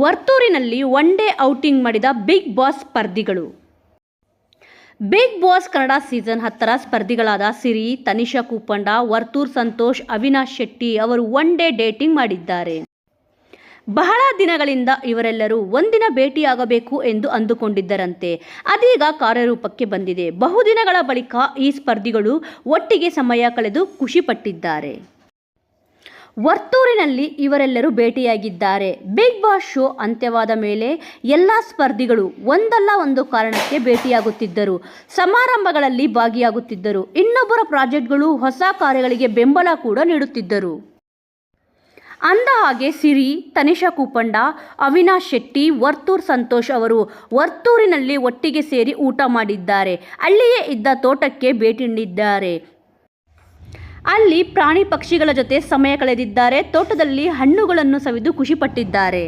ವರ್ತೂರಿನಲ್ಲಿ one day outing ಮಾಡಿದ big boss ಸ್ಪರ್ಧಿಗಳು. Big boss Kannada season ಹತ್ತರ ಸ್ಪರ್ಧಿಗಳಾದ ಸಿರಿ, ತನಿಷಾ ಕೂಪಂಡ, ವರ್ತೂರ್ ಸಂತೋಷ್, ಅವಿನಾಶ್ ಶೆಟ್ಟಿ ಅವರು ಒನ್ ಡೇ ಡೇಟಿಂಗ್ ಮಾಡಿದ್ದಾರೆ. ಬಹಳ ದಿನಗಳಿಂದ ಇವರೆಲ್ಲರೂ ಒಂದಿನ ಭೇಟಿಯಾಗಬೇಕು ಎಂದು ಅಂದುಕೊಂಡಿದ್ದರಂತೆ. ಅದೀಗ ಕಾರ್ಯರೂಪಕ್ಕೆ ಬಂದಿದೆ. ಬಹುದಿನಗಳ ಬಳಿಕ ಈ ಸ್ಪರ್ಧಿಗಳು ಒಟ್ಟಿಗೆ ಸಮಯ ಕಳೆದು ಖುಷಿಪಟ್ಟಿದ್ದಾರೆ ವರ್ತೂರಿನಲ್ಲಿ ಇವರೆಲ್ಲರೂ ಭೇಟಿಯಾಗಿದ್ದಾರೆ. ಬಿಗ್ ಬಾಸ್ ಶೋ ಅಂತ್ಯವಾದ ಮೇಲೆ ಎಲ್ಲ ಸ್ಪರ್ಧಿಗಳು ಒಂದಲ್ಲ ಒಂದು ಕಾರಣಕ್ಕೆ ಭೇಟಿಯಾಗುತ್ತಿದ್ದರು. ಸಮಾರಂಭಗಳಲ್ಲಿ ಭಾಗಿಯಾಗುತ್ತಿದ್ದರು. ಇನ್ನೊಬ್ಬರ ಪ್ರಾಜೆಕ್ಟ್ಗಳು ಹೊಸ ಕಾರ್ಯಗಳಿಗೆ ಬೆಂಬಲ ಕೂಡ ನೀಡುತ್ತಿದ್ದರು. ಅಂದ ಹಾಗೆ ಸಿರಿ, ತನಿಷಾ ಕೂಪಂಡ, ಅವಿನಾಶ್ ಶೆಟ್ಟಿ, ವರ್ತೂರ್ ಸಂತೋಷ್ ಅವರು ವರ್ತೂರಿನಲ್ಲಿ ಒಟ್ಟಿಗೆ ಸೇರಿ ಊಟ ಮಾಡಿದ್ದಾರೆ. ಅಲ್ಲಿಯೇ ಇದ್ದ ತೋಟಕ್ಕೆ ಭೇಟಿ ನೀಡಿದ್ದಾರೆ. ಅಲ್ಲಿ ಪ್ರಾಣಿ ಪಕ್ಷಿಗಳ ಜೊತೆ ಸಮಯ ಕಳೆದಿದ್ದಾರೆ. ತೋಟದಲ್ಲಿ ಹಣ್ಣುಗಳನ್ನು ಸವಿದು ಖುಷಿಪಟ್ಟಿದ್ದಾರೆ